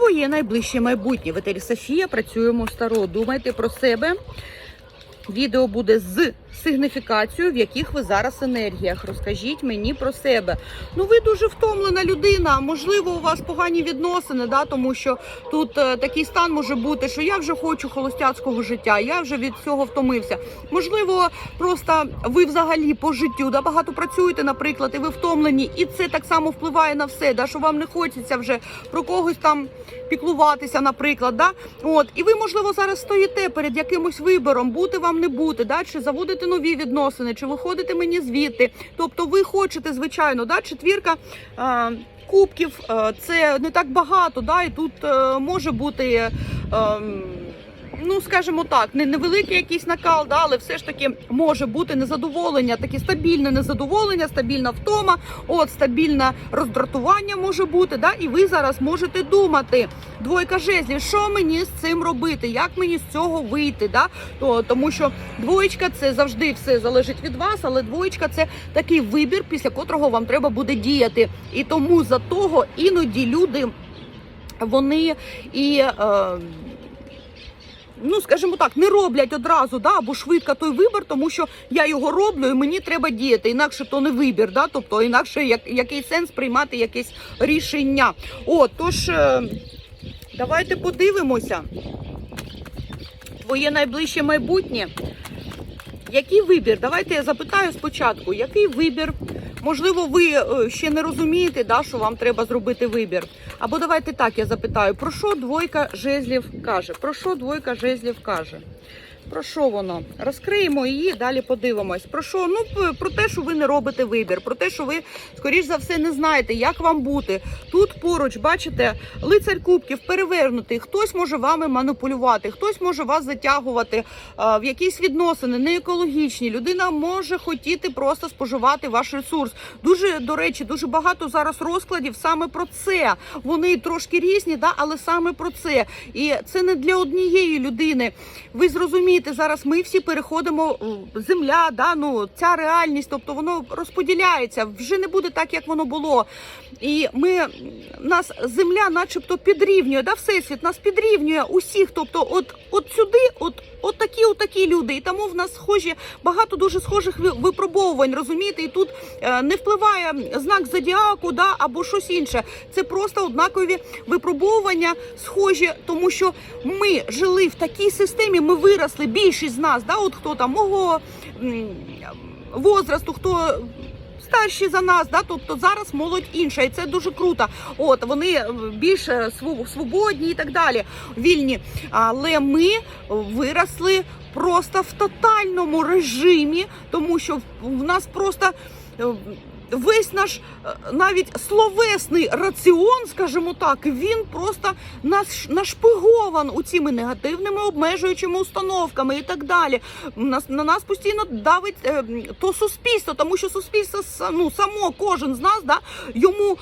твоє найближче майбутнє. В етері Софія працюємо старо. Думайте про себе. Відео буде з сигніфікацією, в яких ви зараз енергіях. Розкажіть мені про себе. Ну, ви дуже втомлена людина. Можливо, у вас погані відносини, да, тому що тут е, такий стан може бути, що я вже хочу холостяцького життя, я вже від цього втомився. Можливо, просто ви взагалі по життю да, багато працюєте, наприклад, і ви втомлені, і це так само впливає на все, да, що вам не хочеться вже про когось там піклуватися, наприклад. Да? От, і ви, можливо, зараз стоїте перед якимось вибором, бути вам не бути, да? чи заводити нові відносини, чи виходите мені звідти. Тобто, ви хочете, звичайно, да? четвірка. А, Кубків е, це не так багато, да, і тут е, може бути, е, ну скажімо так, не невеликий якийсь накал, да, але все ж таки може бути незадоволення, таке стабільне незадоволення, стабільна втома, от стабільне роздратування може бути. Да, і ви зараз можете думати. Двойка жезлів, що мені з цим робити, як мені з цього вийти? Да? То, тому що двоєчка це завжди все залежить від вас, але двоєчка це такий вибір, після котрого вам треба буде діяти. І тому за того іноді люди вони і. Е, Ну, скажімо так, не роблять одразу, да, або швидко той вибір, тому що я його роблю і мені треба діяти. Інакше то не вибір, да, тобто інакше як, який сенс приймати якесь рішення. О, тож е, давайте подивимося. Твоє найближче майбутнє. Який вибір? Давайте я запитаю спочатку, який вибір? Можливо, ви е, ще не розумієте, да, що вам треба зробити вибір. Або давайте так я запитаю, про що двойка жезлів каже? Про що двойка жезлів каже? Про що воно? Розкриємо її, далі подивимось. Про що? Ну, про те, що ви не робите вибір, про те, що ви, скоріш за все, не знаєте, як вам бути. Тут поруч, бачите, лицар кубків перевернутий. Хтось може вами маніпулювати, хтось може вас затягувати а, в якісь відносини не екологічні. Людина може хотіти просто споживати ваш ресурс. Дуже, до речі, дуже багато зараз розкладів саме про це. Вони трошки різні, да, але саме про це. І це не для однієї людини. Ви зрозумієте, зараз ми всі переходимо земля, да, ну ця реальність, тобто воно розподіляється. Вже не буде так, як воно було. І ми нас земля, начебто, підрівнює, да, всесвіт нас підрівнює усіх. Тобто, от, от сюди, от, от такі, от такі люди. І тому в нас схожі багато дуже схожих випробовувань, розумієте? І тут е, не впливає знак зодіаку, да, або щось інше. Це просто однакові випробовування, схожі, тому що ми жили в такій системі, ми виросли, більшість з нас, да, от хто там мого возрасту, хто. Старші за нас, да, тобто зараз молодь інша, і це дуже круто. От вони е, більш е, свободні і так далі, вільні. Але ми виросли просто в тотальному режимі, тому що в нас просто е, весь наш е, навіть словесний раціон, скажімо так, він просто наш нашпигован у цими негативними обмежуючими установками і так далі. Нас на нас постійно давить е, то суспільство, тому що суспільство ну, само кожен з нас да йому.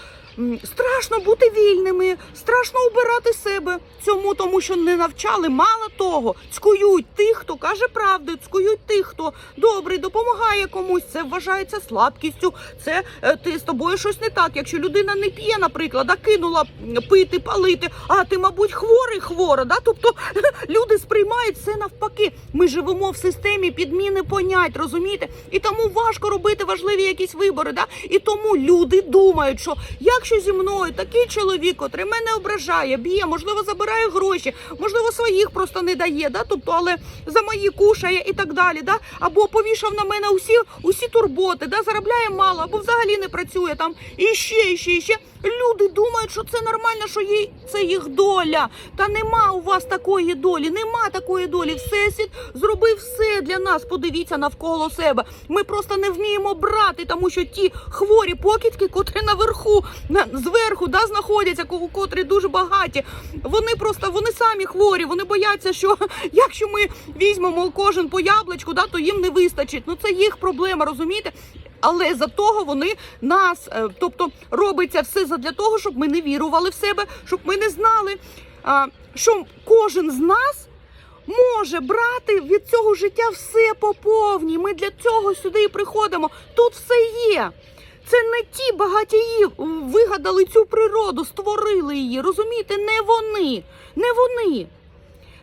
Страшно бути вільними, страшно убирати себе цьому, тому що не навчали. Мало того, цькують тих, хто каже правду, цькують тих, хто добрий, допомагає комусь. Це вважається слабкістю. Це е, ти з тобою щось не так. Якщо людина не п'є, наприклад, а кинула пити, палити, а ти, мабуть, хворий хвора. Да? Тобто люди сприймають це навпаки. Ми живемо в системі підміни понять, розумієте? І тому важко робити важливі якісь вибори. Да? І тому люди думають, що якщо зі мною такий чоловік, котрий мене ображає, б'є, можливо, забирає гроші, можливо, своїх просто не дає, да? тобто, але за мої кушає і так далі. Да? Або повішав на мене усі, усі турботи, да? заробляє мало, або взагалі не працює там і ще, і ще, і ще. Люди думають, що це нормально, що їй це їх доля. Та нема у вас такої долі, нема такої долі. Всесвіт зробив все для нас. Подивіться навколо себе. Ми просто не вміємо брати, тому що ті хворі покидьки, котрі наверху, на зверху, да, знаходяться, ко- котрі дуже багаті. Вони просто вони самі хворі. Вони бояться, що якщо ми візьмемо кожен по яблучку, да, то їм не вистачить. Ну це їх проблема, розумієте? Але за того вони нас, е, тобто робиться все задля того, щоб ми не вірували в себе, щоб ми не знали, що кожен з нас може брати від цього життя все по повній. Ми для цього сюди і приходимо. Тут все є. Це не ті багатії вигадали цю природу, створили її. Розумієте, не вони, не вони.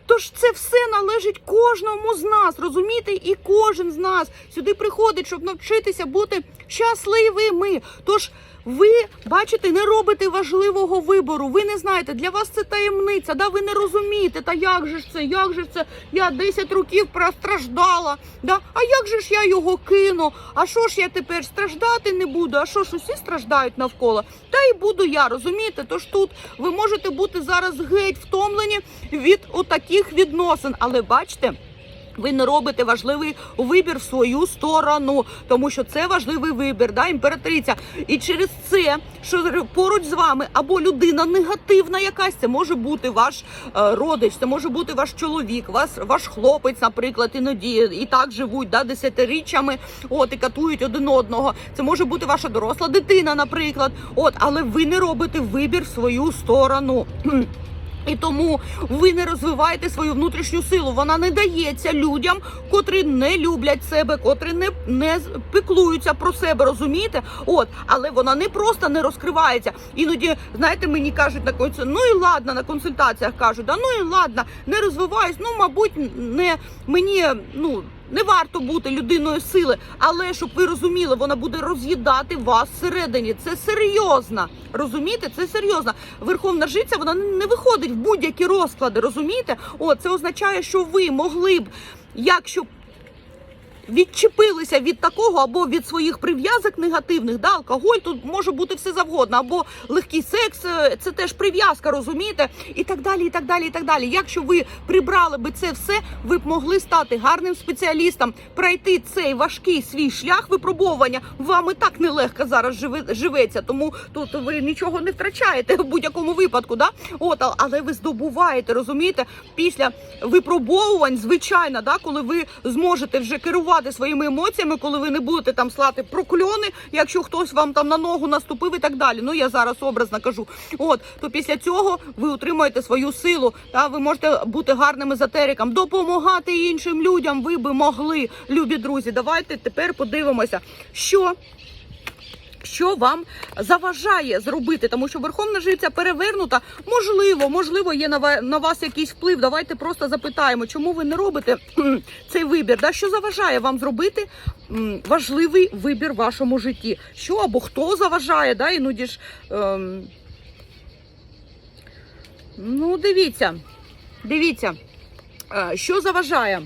Тож це все належить кожному з нас, розумієте? І кожен з нас сюди приходить, щоб навчитися бути щасливими. Тож ви бачите, не робите важливого вибору. Ви не знаєте, для вас це таємниця. Да, ви не розумієте. Та як же ж це? Як же ж це? Я 10 років простраждала. Да? А як же ж я його кину? А що ж я тепер страждати не буду? А що ж усі страждають навколо? Та й буду я, розумієте? Тож тут ви можете бути зараз геть втомлені від отаких відносин, але бачите. Ви не робите важливий вибір в свою сторону, тому що це важливий вибір, да, імператриця. І через це, що поруч з вами або людина негативна якась, це може бути ваш е, родич, це може бути ваш чоловік, вас, ваш хлопець, наприклад, іноді і так живуть да, десятиріччями, от і катують один одного. Це може бути ваша доросла дитина, наприклад. От, але ви не робите вибір в свою сторону. І тому ви не розвиваєте свою внутрішню силу. Вона не дається людям, котрі не люблять себе, котрі не, не піклуються про себе, розумієте? От, але вона не просто не розкривається. Іноді, знаєте, мені кажуть на конці, ну і ладно, на консультаціях кажуть, да ну і ладно, не розвиваюсь. Ну, мабуть, не мені ну. Не варто бути людиною сили, але щоб ви розуміли, вона буде роз'їдати вас всередині. Це серйозно. Розумієте? Це серйозно. Верховна жиця вона не виходить в будь-які розклади. Розумієте? О, це означає, що ви могли б, якщо відчепилися від такого або від своїх прив'язок негативних, да, алкоголь тут може бути все завгодно, або легкий секс, е, це теж прив'язка, розумієте? І так далі, і так далі, і так далі. Якщо ви прибрали би це все, ви б могли стати гарним спеціалістом, пройти цей важкий свій шлях випробовування. Вам і так нелегко зараз живе, живеться, тому тут ви нічого не втрачаєте в будь-якому випадку. Да? От, але ви здобуваєте, розумієте, після випробовувань, звичайно, да, коли ви зможете вже керувати своїми емоціями, коли ви не будете там слати прокльони, якщо хтось вам там на ногу наступив і так далі. Ну я зараз образно кажу. От то після цього ви отримуєте свою силу. Та ви можете бути гарним езотериком, допомагати іншим людям. Ви би могли, любі друзі. Давайте тепер подивимося, що. Що вам заважає зробити, тому що верховна жриця перевернута. Можливо, можливо, є на на вас якийсь вплив. Давайте просто запитаємо, чому ви не робите цей вибір. Да? Що заважає вам зробити важливий вибір в вашому житті? Що або хто заважає? Да? Іноді ж ем... ну дивіться, дивіться, е, що заважає.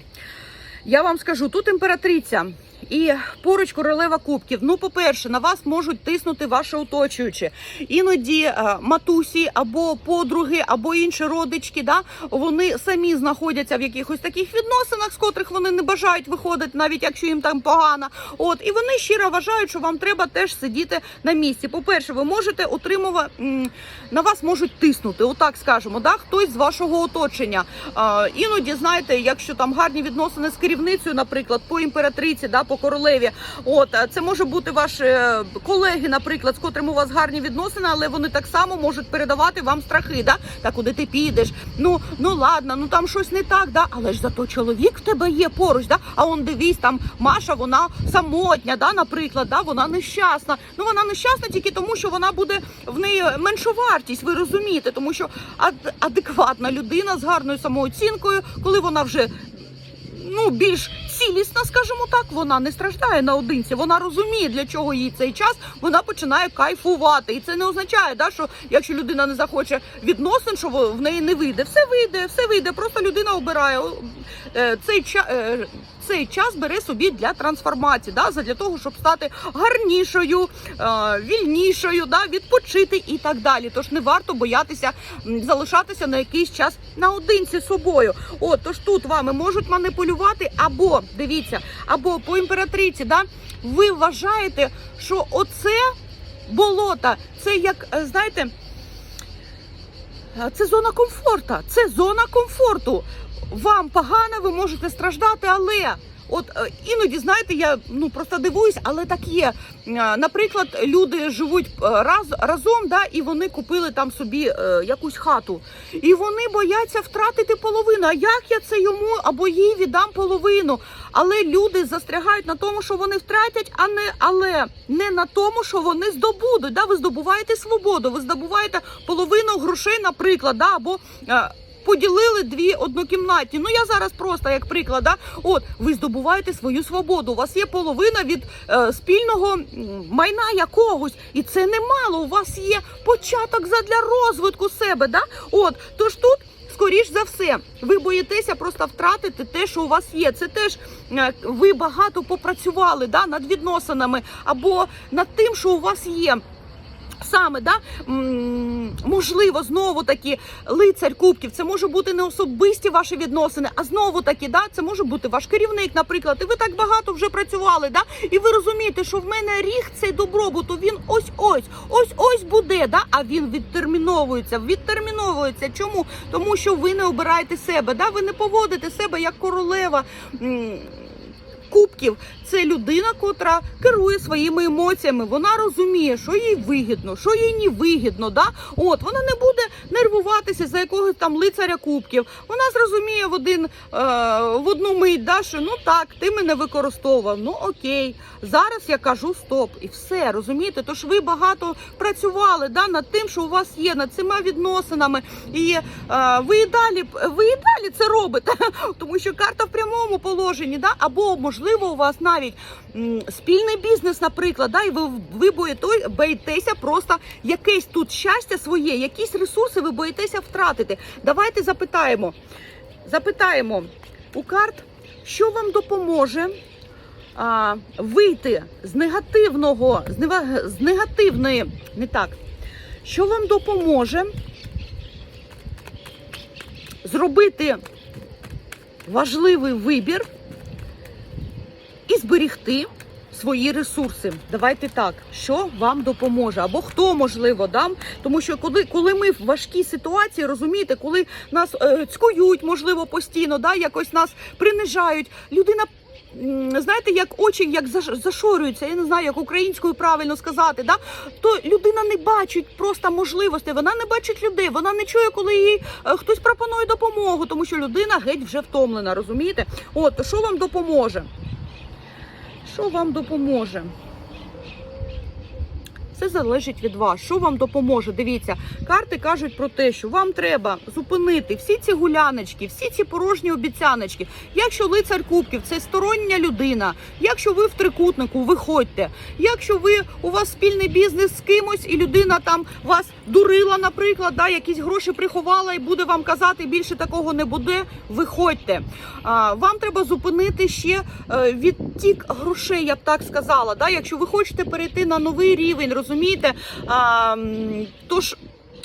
Я вам скажу, тут імператриця. І поруч королева кубків. Ну, по-перше, на вас можуть тиснути ваші оточуючі. Іноді е, матусі або подруги, або інші родички, да, вони самі знаходяться в якихось таких відносинах, з котрих вони не бажають виходити, навіть якщо їм там погано. От і вони щиро вважають, що вам треба теж сидіти на місці. По-перше, ви можете отримувати на вас можуть тиснути, отак скажемо, да, хтось з вашого оточення. А, іноді, знаєте, якщо там гарні відносини з керівницею, наприклад, по імператриці, да, по королеві, от це може бути ваші е, колеги, наприклад, з котрим у вас гарні відносини, але вони так само можуть передавати вам страхи. Да? Та куди ти підеш? Ну ну ладно, ну там щось не так, да, але ж зато чоловік в тебе є поруч, да. А он дивись, там Маша, вона самотня, да, наприклад, да, вона нещасна. Ну вона нещасна тільки тому, що вона буде в неї меншу вартість. Ви розумієте, тому що ад- адекватна людина з гарною самооцінкою, коли вона вже ну більш цілісна, скажімо так, вона не страждає наодинці. Вона розуміє, для чого їй цей час. Вона починає кайфувати. І це не означає, да, що якщо людина не захоче відносин, що в неї не вийде. Все вийде, все вийде. Просто людина обирає цей час. Цей час бере собі для трансформації, да, для того, щоб стати гарнішою, е, вільнішою, да, відпочити і так далі. Тож не варто боятися залишатися на якийсь час наодинці з собою. От тож тут вами можуть маніпулювати, або дивіться, або по імператриці, да, ви вважаєте, що оце болото, це як е, знаєте. е, Це зона комфорту. Це зона комфорту. Вам погано, ви можете страждати, але От е, іноді, знаєте, я ну просто дивуюсь, але так є. Е, Наприклад, люди живуть е, раз разом, да, і вони купили там собі е, якусь хату, і вони бояться втратити половину. А як я це йому або їй віддам половину? Але люди застрягають на тому, що вони втратять, а не але не на тому, що вони здобудуть. Да? Ви здобуваєте свободу, ви здобуваєте половину грошей, наприклад, да? або. е, Поділили дві однокімнатні. Ну я зараз просто як приклад. Да? От ви здобуваєте свою свободу. У вас є половина від е, спільного майна якогось, і це немало. У вас є початок задля розвитку себе. Да? От тож тут. Скоріш за все, ви боїтеся просто втратити те, що у вас є. Це теж е, ви багато попрацювали да, над відносинами або над тим, що у вас є. Саме да можливо, знову таки лицар кубків. Це може бути не особисті ваші відносини, а знову таки, да, це може бути ваш керівник, наприклад. І ви так багато вже працювали, да, і ви розумієте, що в мене ріг цей добробуту. Він ось ось, ось ось буде. Да, а він відтерміновується. Відтерміновується. Чому? Тому що ви не обираєте себе. Да, ви не поводите себе як королева. Кубків це людина, котра керує своїми емоціями. Вона розуміє, що їй вигідно, що їй не вигідно. Да? От вона не буде нервуватися за якогось там лицаря кубків. Вона зрозуміє в один е, в одну мить, да, що ну так, ти мене використовував. Ну окей, зараз я кажу стоп, і все розумієте. Тож ви багато працювали да, над тим, що у вас є, над цими відносинами, і е, ви і далі ви і далі це робите, тому що карта в прямому положенні, да, або можливо у вас навіть спільний бізнес, наприклад, да, і ви, ви боїте- боїтеся просто якесь тут щастя своє, якісь ресурси ви боїтеся втратити. Давайте запитаємо. Запитаємо у карт, що вам допоможе а, вийти з негативного, з, нева- з негативної, не так, що вам допоможе зробити важливий вибір і зберігти свої ресурси. Давайте так, що вам допоможе, або хто можливо дам. Тому що коли, коли ми в важкій ситуації, розумієте, коли нас е, цькують, можливо, постійно, да, якось нас принижають, людина. Знаєте, як очі як заш- зашорюються, я не знаю, як українською правильно сказати, да? то людина не бачить просто можливостей, вона не бачить людей, вона не чує, коли їй е, хтось пропонує допомогу, тому що людина геть вже втомлена, розумієте? От, що вам допоможе? Що вам допоможе? Це залежить від вас. Що вам допоможе? Дивіться, карти кажуть про те, що вам треба зупинити всі ці гуляночки, всі ці порожні обіцяночки. Якщо лицар кубків це стороння людина, якщо ви в трикутнику, виходьте. Якщо ви у вас спільний бізнес з кимось, і людина там вас дурила, наприклад, да, якісь гроші приховала і буде вам казати, більше такого не буде. Виходьте. А, вам треба зупинити ще е, відтік грошей, я б так сказала. Да? Якщо ви хочете перейти на новий рівень, розумієте? А, тож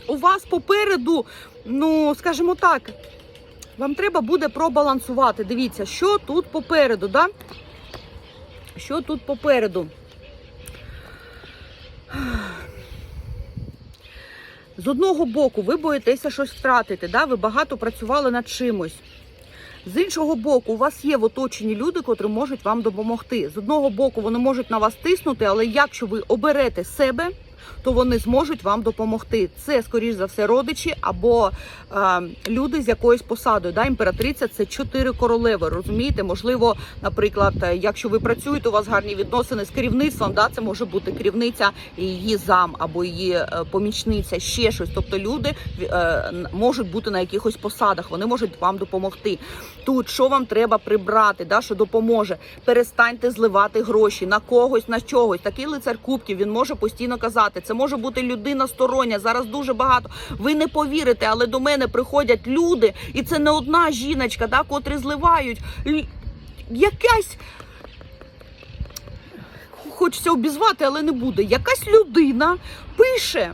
у вас попереду, ну скажімо так, вам треба буде пробалансувати. Дивіться, що тут попереду, да? Що тут попереду? З одного боку, ви боїтеся щось втратити, да? ви багато працювали над чимось. З іншого боку, у вас є в оточенні люди, котрі можуть вам допомогти. З одного боку, вони можуть на вас тиснути, але якщо ви оберете себе, то вони зможуть вам допомогти. Це, скоріш за все, родичі або е, люди з якоюсь посадою. Да? Імператриця це чотири королеви. Розумієте? Можливо, наприклад, е, якщо ви працюєте, у вас гарні відносини з керівництвом, да? це може бути керівниця її зам або її е, помічниця, ще щось. Тобто люди е, можуть бути на якихось посадах, вони можуть вам допомогти. Тут що вам треба прибрати, да, що допоможе. Перестаньте зливати гроші на когось, на чогось. Такий лицар кубків він може постійно казати. Це може бути людина стороння. Зараз дуже багато. Ви не повірите, але до мене приходять люди, і це не одна жіночка, да, котрі зливають. Якась. Хочеться обізвати, але не буде. Якась людина пише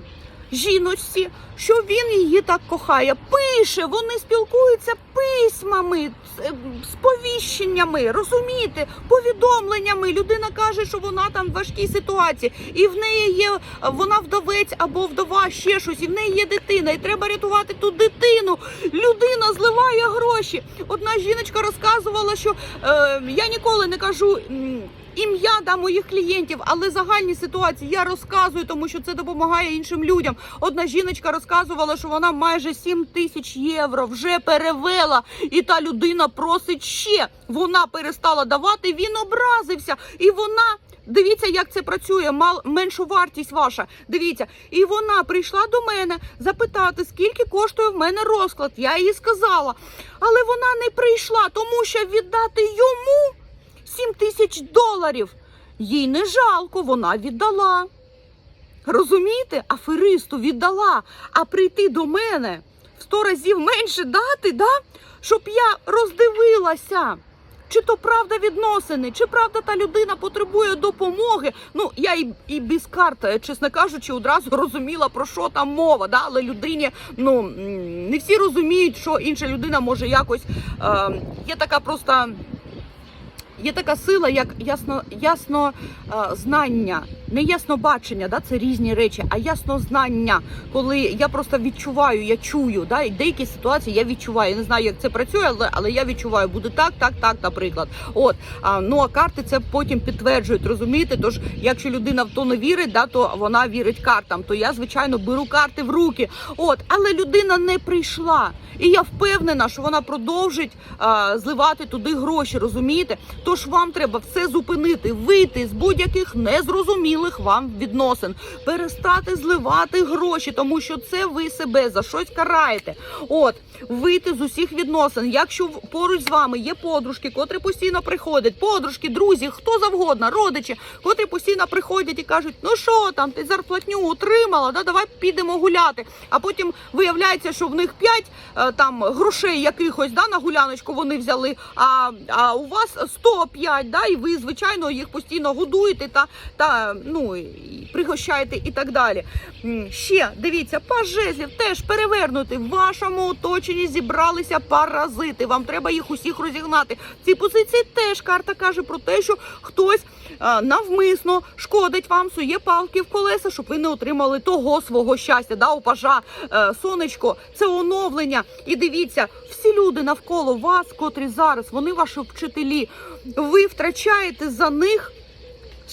жіночці, що він її так кохає. Пише, вони спілкуються письмами. е, сповіщеннями, розумієте, повідомленнями. Людина каже, що вона там в важкій ситуації, і в неї є вона вдовець або вдова ще щось, і в неї є дитина, і треба рятувати ту дитину. Людина зливає гроші. Одна жіночка розказувала, що е, я ніколи не кажу. Ім'я да моїх клієнтів, але загальні ситуації я розказую, тому що це допомагає іншим людям. Одна жіночка розказувала, що вона майже 7 тисяч євро вже перевела, і та людина просить ще. Вона перестала давати, він образився, і вона. Дивіться, як це працює, мал меншу вартість ваша. Дивіться, і вона прийшла до мене запитати, скільки коштує в мене розклад. Я їй сказала, але вона не прийшла, тому що віддати йому 7 тисяч доларів. Їй не жалко, вона віддала. Розумієте, аферисту віддала, а прийти до мене в сто разів менше дати, да? щоб я роздивилася. Чи то правда відносини, чи правда та людина потребує допомоги? Ну я і, і без карт, е, чесно кажучи, одразу розуміла про що там мова. Да? Але людині ну не всі розуміють, що інша людина може якось е, є така просто. Є така сила, як ясно, ясно е, знання, не ясно бачення, да, це різні речі, а ясно знання, коли я просто відчуваю, я чую, да, і деякі ситуації я відчуваю. Я не знаю, як це працює, але, але я відчуваю, буде так, так, так, наприклад. От а, ну а карти це потім підтверджують, розумієте? Тож, якщо людина в то не вірить, да, то вона вірить картам. То я звичайно беру карти в руки. От, але людина не прийшла. І я впевнена, що вона продовжить а, зливати туди гроші, розумієте? Тож вам треба все зупинити, вийти з будь-яких незрозумілих вам відносин, перестати зливати гроші, тому що це ви себе за щось караєте. От вийти з усіх відносин. Якщо поруч з вами є подружки, котрі постійно приходять, подружки, друзі, хто завгодно, родичі, котрі постійно приходять і кажуть, ну що там, ти зарплатню отримала, да, давай підемо гуляти. А потім виявляється, що в них п'ять е, там грошей якихось да, на гуляночку вони взяли, а, а у вас 105, да, і ви, звичайно, їх постійно годуєте та, та ну, і пригощаєте і так далі. Ще дивіться, жезлів теж перевернути. В вашому оточенні зібралися паразити. Вам треба їх усіх розігнати. В цій позиції теж карта каже про те, що хтось е, навмисно шкодить вам, сує палки в колеса, щоб ви не отримали того свого щастя. Да, у пажа е, сонечко, це оновлення. І дивіться, всі люди навколо вас, котрі зараз, вони ваші вчителі. Ви втрачаєте за них.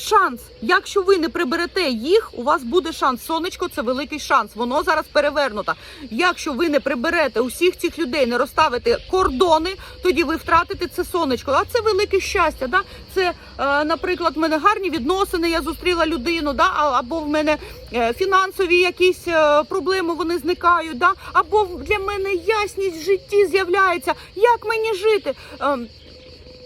Шанс, якщо ви не приберете їх, у вас буде шанс. Сонечко це великий шанс. Воно зараз перевернуто. Якщо ви не приберете усіх цих людей, не розставите кордони, тоді ви втратите це сонечко. А це велике щастя. Да? Це, е, наприклад, в мене гарні відносини. Я зустріла людину, да? або в мене е, фінансові якісь е, проблеми вони зникають. Да? Або для мене ясність в житті з'являється. Як мені жити?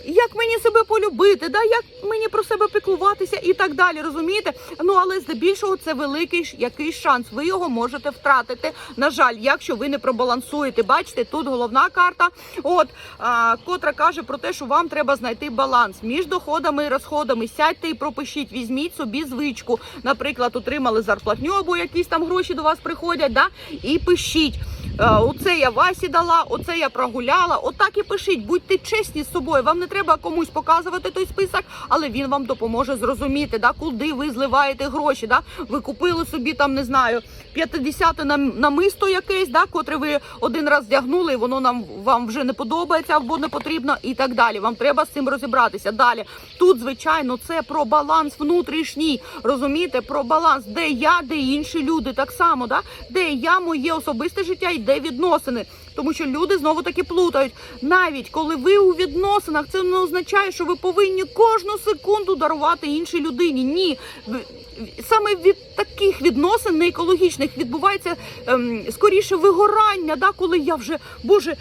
Як мені себе полюбити, да? як мені про себе піклуватися і так далі, розумієте? Ну але здебільшого це великий якийсь шанс. Ви його можете втратити. На жаль, якщо ви не пробалансуєте. Бачите, тут головна карта, от а, котра каже про те, що вам треба знайти баланс між доходами і розходами. Сядьте і пропишіть, візьміть собі звичку. Наприклад, отримали зарплатню або якісь там гроші до вас приходять, да? і пишіть. Е, Оце я Васі дала, оце я прогуляла. Отак і пишіть, будьте чесні з собою. Вам не треба комусь показувати той список, але він вам допоможе зрозуміти, да, куди ви зливаєте гроші. Да? Ви купили собі там, не знаю, 50 нам- намисто якесь, да, котре ви один раз вдягнули, і воно нам вам вже не подобається або не потрібно, і так далі. Вам треба з цим розібратися. Далі тут, звичайно, це про баланс внутрішній. Розумієте, про баланс, де я, де інші люди, так само, да? де я, моє особисте життя і де відносини. Тому що люди знову таки плутають. Навіть коли ви у відносинах, це не означає, що ви повинні кожну секунду дарувати іншій людині. Ні, саме від таких відносин неекологічних відбувається ем, скоріше вигорання. Да, коли я вже боже, е,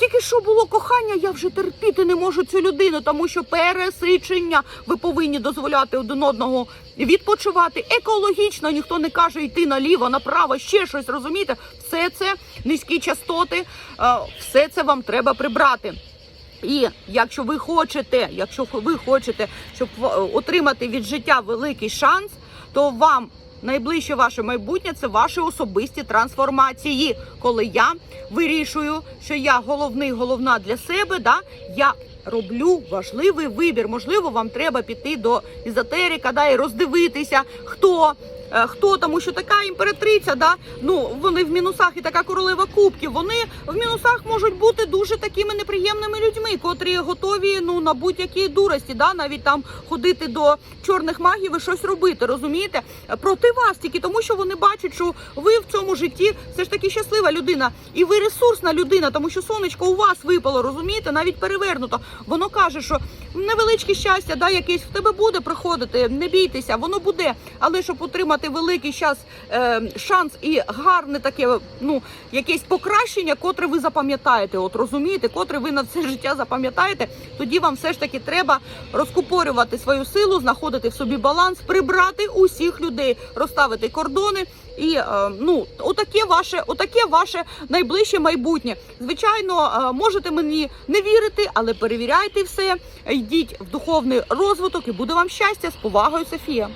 тільки що було кохання, я вже терпіти не можу цю людину, тому що пересичення ви повинні дозволяти один одного відпочивати екологічно. Ніхто не каже йти наліво, направо, ще щось. Розумієте? Все це низькі частоти, е, все це вам треба прибрати. І якщо ви хочете, якщо ви хочете, щоб в- отримати від життя великий шанс, то вам найближче ваше майбутнє це ваші особисті трансформації. Коли я вирішую, що я головний, головна для себе, да, я роблю важливий вибір. Можливо, вам треба піти до ізотерика, да, і роздивитися, хто. Е, Хто тому, що така імператриця, да ну вони в мінусах і така королева кубків. Вони в мінусах можуть бути дуже такими неприємними людьми, котрі готові ну на будь-які дурості, да навіть там ходити до чорних магів і щось робити. Розумієте? Проти вас тільки тому, що вони бачать, що ви в цьому житті все ж таки щаслива людина, і ви ресурсна людина, тому що сонечко у вас випало, розумієте, навіть перевернуто. Воно каже, що невеличке щастя, да, якесь в тебе буде приходити. Не бійтеся, воно буде. Але щоб отримати великий щас, е, шанс і гарне таке, ну якесь покращення, котре ви запам'ятаєте. От розумієте, котре ви на все життя запам'ятаєте, тоді вам все ж таки треба розкупорювати свою силу, знаходити в собі баланс, прибрати усіх людей, розставити кордони. І е, ну, отаке ваше, отаке ваше найближче майбутнє. Звичайно, е, можете мені не вірити, але перевіряйте все. Йдіть в духовний розвиток і буде вам щастя з повагою, Софія.